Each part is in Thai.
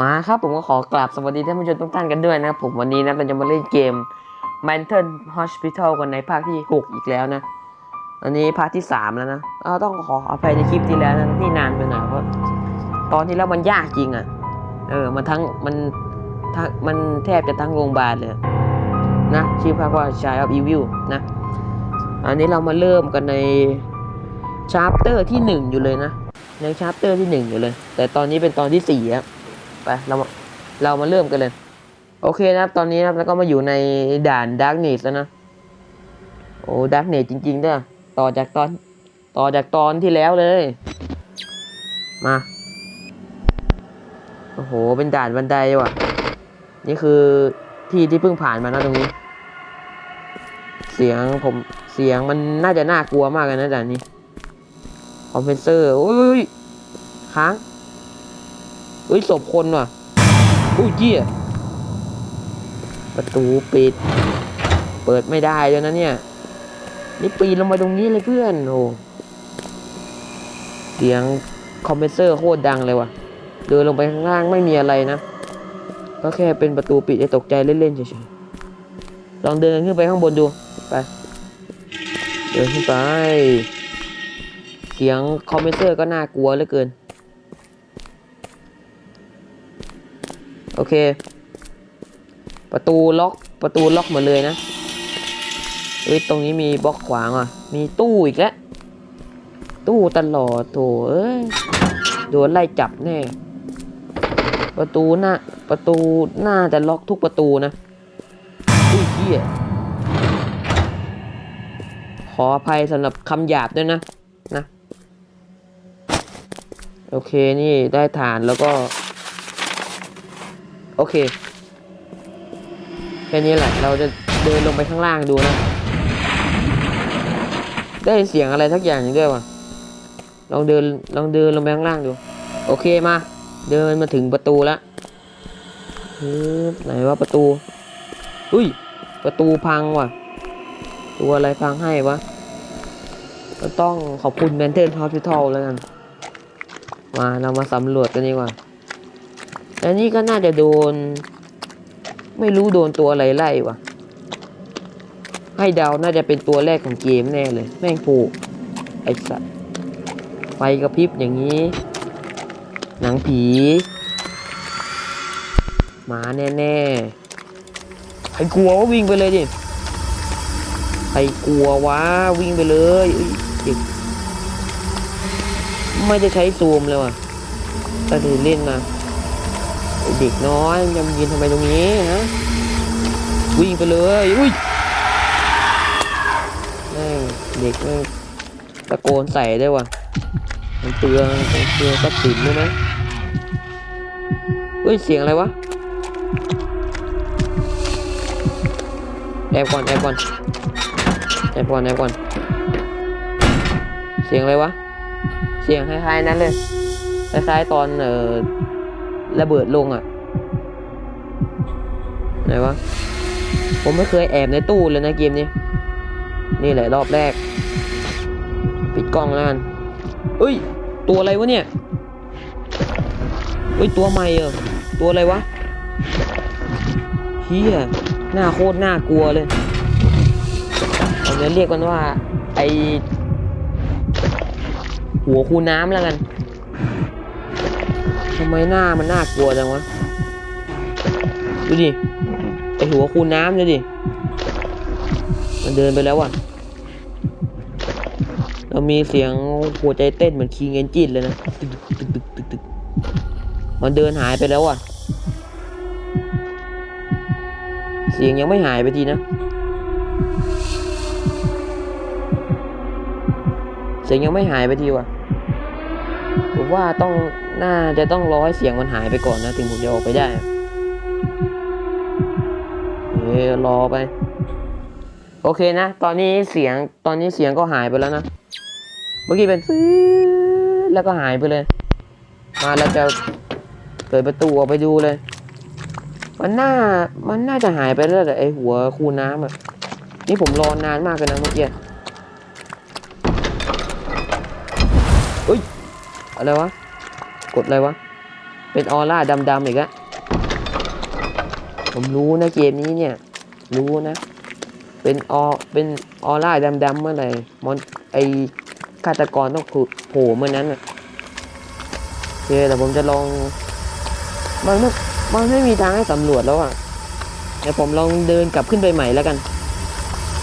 มาครับผมก็ขอกราบสวัสดีท่านผู้ชมทุกท่านกันด้วยนะผมวันนี้นะเราจะมาเล่นเกม Mental Hospital กันในภาคที่ 6 อีกแล้วนะ อันนี้ภาคที่ 3 แล้วนะเราต้องขออภัยในคลิปที่แล้วนะที่นานไปหน่อยเพราะตอนที่แล้วมันยากจริงอะ่ะ เออมันทั้งมันทั้งมันแทบจะทั้งโรงพยาบาลเลยนะชื่อภาคว่า Child of Evil นะ อันนี้เรามาเริ่มกันในชาร์ปเตอร์ที่ 1 อยู่เลยนะในชาร์ปเตอร์ที่ 1 อยู่เลย แต่ตอนนี้เป็นตอนที่4ครับ ไปเรามาเรามาเริ่มกันเลย โอเคนะครับ ตอนนี้นะครับแล้วก็มาอยู่ในด่านดาร์กเนสแล้วนะ โอ้ดาร์กเนสจริงๆเด้อต่อจากตอน ต่อจากตอนที่แล้วเลย มา โอ้โห เป็นด่านบันไดว่ะ นี่คือที่ที่เพิ่งผ่านมานะตรงนี้ เสียงผมเสียงมันน่าจะน่ากลัวมากเลยนะด่านนี้คอมเพนเซอร์โอ้ยค้าง เฮ้ยศพคนว่ะอุ้ยเจี้ยประตูปิด เปิดไม่ได้เลยนะเนี่ย นี่ปีนลงมาตรงนี้เลยเพื่อนโอ้เสียงคอมเพรสเซอร์โคตรดังเลยว่ะ เดินลงไปข้างล่างไม่มีอะไรนะ ก็แค่เป็นประตูปิดให้ตกใจเล่นๆเฉยๆ ลองเดินขึ้นไปข้างบนดู ไป เดินขึ้นไป เสียงคอมเพรสเซอร์ก็น่ากลัวเหลือเกิน โอเค ประตูล็อกประตูล็อกหมดเลยนะเฮ้ยตรงนี้มีบล็อกขวางอะ มีตู้อีกแล้ว ตู้ตลอดโถเอ้ยโดนไล่จับแน่ ประตูหน้าประตูหน่าจะล็อกทุกประตูนะอุ้ยเหี้ยขออภัยสำหรับคำหยาบด้วยนะนะ โอเคนี่ได้ฐานแล้วก็ โอเค แค่นี้แหละ เราจะเดินลงไปข้างล่างดูนะ ได้เสียงอะไรทักอย่างด้วยวะลองเดิน ลองเดินลงไปข้างล่างดู โอเคมา เดินมาถึงประตูแล้วไหนว่าประตู อุ้ย ประตูพังว่ะ ตัวอะไรพังให้วะก็ต้องขอบคุณแมนเทนฮอสพิทอลแล้วกัน มาเรามาสำรวจกันดีกว่า อันนี้ก็น่าจะโดน ไม่รู้โดนตัวอะไรไล่วะให้ดาวน่าจะเป็นตัวแรกของเกมแน่เลย แม่งผูกไอสัสไฟกระพริบอย่างนี้ หนังผี หมาแน่ๆใครกลัวว่าวิ่งไปเลยดิใครกลัววะวิ่งไปเลยเอ้ยเด็กไม่ได้ใช้ซูมเลยว่ะแต่ถือเล่นมา เด็กน้อยยังยืนทำไมตรงนี้ฮะวิ่งไปเลยอุ้ยแม่งเด็กแม่งตะโกนใส่ได้วยว่ะมันเตือนมันเตือนทรัพย์สินด้วยไหมเฮ้ยเสียงอะไรวะแอบก่อนแอบก่อนแอบก่อนแอบก่อนเสียงอะไรวะเสียงคล้ายๆนั้นเลยคล้ายๆตอนเอ่อ ระเบิดลงอะไหนวะผมไม่เคยแอบในตู้เลยนะเกมนี้ นี่แหละรอบแรก ปิดกล้องแล้วกันเอ้ย ตัวอะไรวะเนี่ยเอ้ย ตัวใหม่เออตัวอะไรวะเฮียหน้าโคตรน่ากลัวเลยเราจะเรียกมันว่า ไอหัวคูน้ำแล้วกัน ทำไมหน้ามันน่ากลัวจังวะ ดูดิ ไอหัวคูน้ำเลยดิ มันเดินไปแล้วอะ เรามีเสียงหัวใจเต้นเหมือนคิงเอนจินเลยนะ ตึกตึกตึกตึกตึกมันเดินหายไปแล้วอะ เสียงยังไม่หายไปทีนะ เสียงยังไม่หายไปทีว่ะผมว่าต้อง น่าจะต้องรอให้เสียงมันหายไปก่อนนะถึงผมจะออกไปได้เออรอไป โอเคนะ ตอนนี้เสียงตอนนี้เสียงก็หายไปแล้วนะ เมื่อกี้เป็นฟื้แล้วก็หายไปเลย มาแล้วจะเปิดประตูออกไปดูเลย มันน่ามันน่าจะหายไปแล้วแต่ไอหัวคูน้ำอะนี่ผมรอนานมากเลยนะเมื่อกี้เอ้ยอะไรวะ ดอะไรวะ เป็นออร่าดำๆอีกแล้วผมรู้นะเกมนี้เนี่ย รู้นะ เป็นออเป็นออร่าดำๆเมื่อไหร่มอนไอฆาตกรต้องโผล่เมื่อนั้นโอเคแต่ผมจะลอง มันไม่มันไม่มีทางให้สำรวจแล้วอะเดี๋ยวผมลองเดินกลับขึ้นไปใหม่แล้วกัน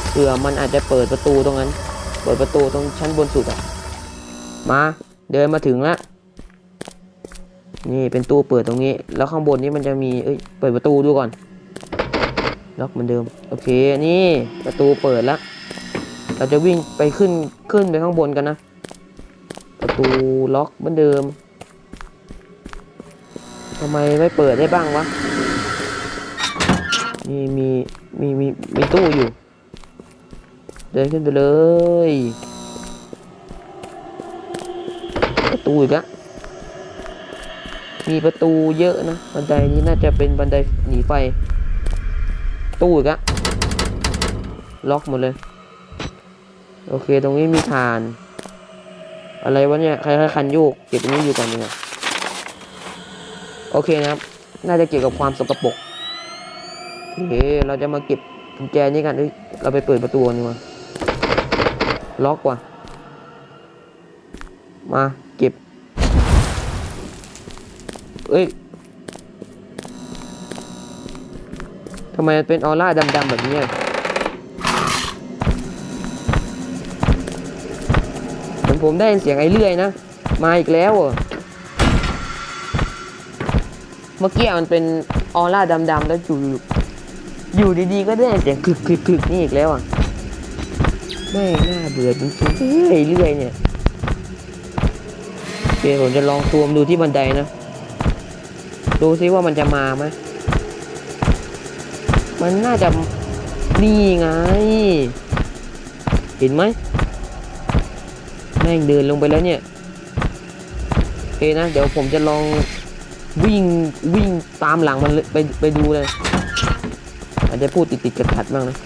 เผื่อมันอาจจะเปิดประตูตรงนั้น เปิดประตูตรงชั้นบนสุดอะ มา เดินมาถึงแล้ว นี่เป็นตู้เปิดตรงนี้ แล้วข้างบนนี้มันจะมีเอ้ยเปิดประตูดูก่อนล็อกเหมือนเดิมโอเคนี่ประตูเปิดแล้ว เราจะวิ่งไปขึ้นขึ้นไปข้างบนกันนะ ประตูล็อกเหมือนเดิมทำไมไม่เปิดได้บ้างวะนี่มีมีมีมีตู้อยู่ เดินขึ้นไปเลย ประตูอีกแล้ว มีประตูเยอะนะ บันไดนี้น่าจะเป็นบันไดหนีไฟ ตู้อีกอะล็อกหมดเลย โอเค ตรงนี้มีฐาน อะไรวะเนี่ย ใครๆคันโยก เก็บตรงนี้อยู่ก่อนดีกว่าโอเคนะครับ น่าจะเกี่ยวกับความสกปรกโอเค เราจะมาเก็บกุญแจนี้กัน เราไปเปิดประตูนดีกว่าล็อกว่ะ มา เอ้ยทำไมมันเป็นออร่าดำๆแบบนี้เหมือนผมได้ยินเสียงไอ้เลื่อยนะ มาอีกแล้วเหรอเมื่อกี้มันเป็นออร่าดำๆแล้วอยู่อยู่ดีๆก็ได้เสียงคลึกๆๆนี่อีกแล้วอะไม่น่าเบื่อจริงๆเฮ้ยเลื่อยเนี่ยโอเคผมจะลองซูมดูที่บันไดนะ ดูซิว่ามันจะมาไหมมันน่าจะนี่ไง เห็นไหมแม่งเดินลงไปแล้วเนี่ยโอเคนะเดี๋ยวผมจะลองวิ่งวิ่งตามหลังมันไปไปดูเลย อาจจะพูดติดติดขัดขัดบ้างนะ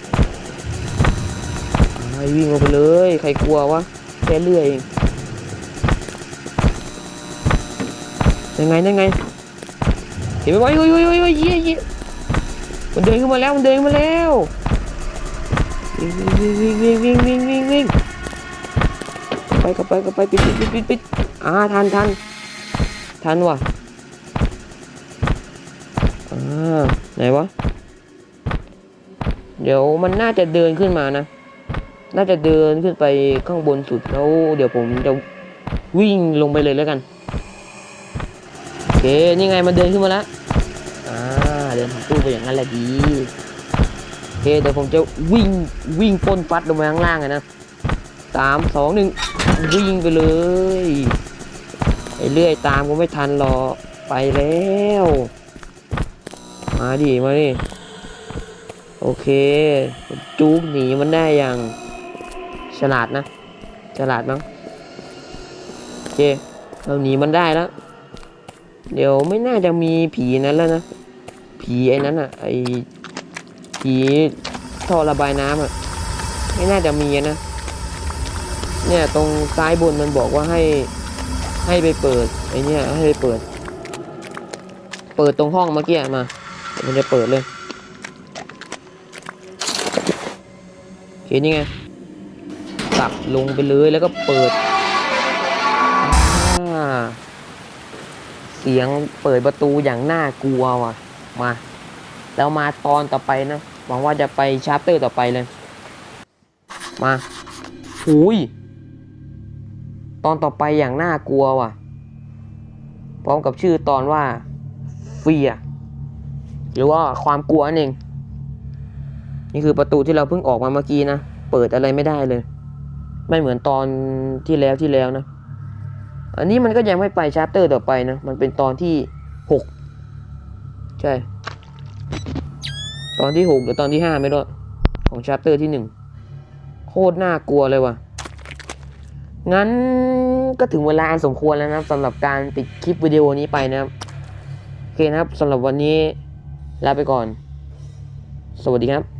ไปวิ่งลงไปเลย ใครกลัววะแค่เลื่อยเองยังไงยังไง เห็นไหมวะโอ้ยโอ้ยโอ้ยโอ้ยเยี่ยเยี่มันเดินขึ้นมาแล้วมันเดินมาแล้ววิ่งวิ่งวิ่งวิ่งวิ่งวิ่งวิ่งไปกับไปกับไปปิดปิดปิดปิดปิดอ่าทันทันทันว่ะอ่าไหนวะเดี๋ยวมันน่าจะเดินขึ้นมานะ น่าจะเดินขึ้นไปข้างบนสุดแล้ว เดี๋ยวผมจะวิ่งลงไปเลยแล้วกัน เค นี่ไงมันเดินขึ้นมาแล้ว อ่า เดินผ่านตู้ไปอย่างนั้นแหละดีโอเค เดี๋ยวผมจะวิ่งวิ่งป้นฟัดลงไปข้างล่างนะสามสองหนึ่งวิ่งไปเลยไอเลื่อยตามก็ไม่ทันหรอไปแล้ว มาดิมาดิโอเค จูกหนีมันได้อย่างฉลาดนะ ฉลาดมั้งโอเคเราหนีมันได้แล้ว เดี๋ยวไม่น่าจะมีผีนั้นแล้วนะ ผีไอ้นั้นอะ ไอ้ผีท่อระบายน้ำอะ ไม่น่าจะมีนะ เนี่ยตรงซ้ายบนมันบอกว่าให้ให้ไปเปิดไอ้เนี่ยให้ไปเปิด เปิดตรงห้องเมื่อกี้มามันจะเปิดเลยโอเคนี่ไงกลับลงไปเลยแล้วก็เปิดอ่า เสียงเปิดประตูอย่างน่ากลัวว่ะ มาแล้วมาตอนต่อไปนะหวังว่าจะไปชาร์ปเตอร์ต่อไปเลย มาหุยตอนต่อไปอย่างน่ากลัวว่ะ พร้อมกับชื่อตอนว่าเฟียหรือว่าความกลัวนั่นเอง นี่คือประตูที่เราเพิ่งออกมาเมื่อกี้นะ เปิดอะไรไม่ได้เลย ไม่เหมือนตอนที่แล้วที่แล้วนะ อันนี้มันก็ยังไม่ไปชาร์เตอร์ต่อไปนะ มันเป็นตอนที่หกใช่ ตอนที่หกหรือตอนที่ห้าไม่รู้ของชาร์เตอร์ที่หนึ่งโคตรน่ากลัวเลยว่ะ งั้นก็ถึงเวลาอันสมควรแล้วนะครับสำหรับการปิดคลิปวิดีโอนี้ไปนะครับโอเคนะครับสำหรับวันนี้ลาไปก่อน สวัสดีครับ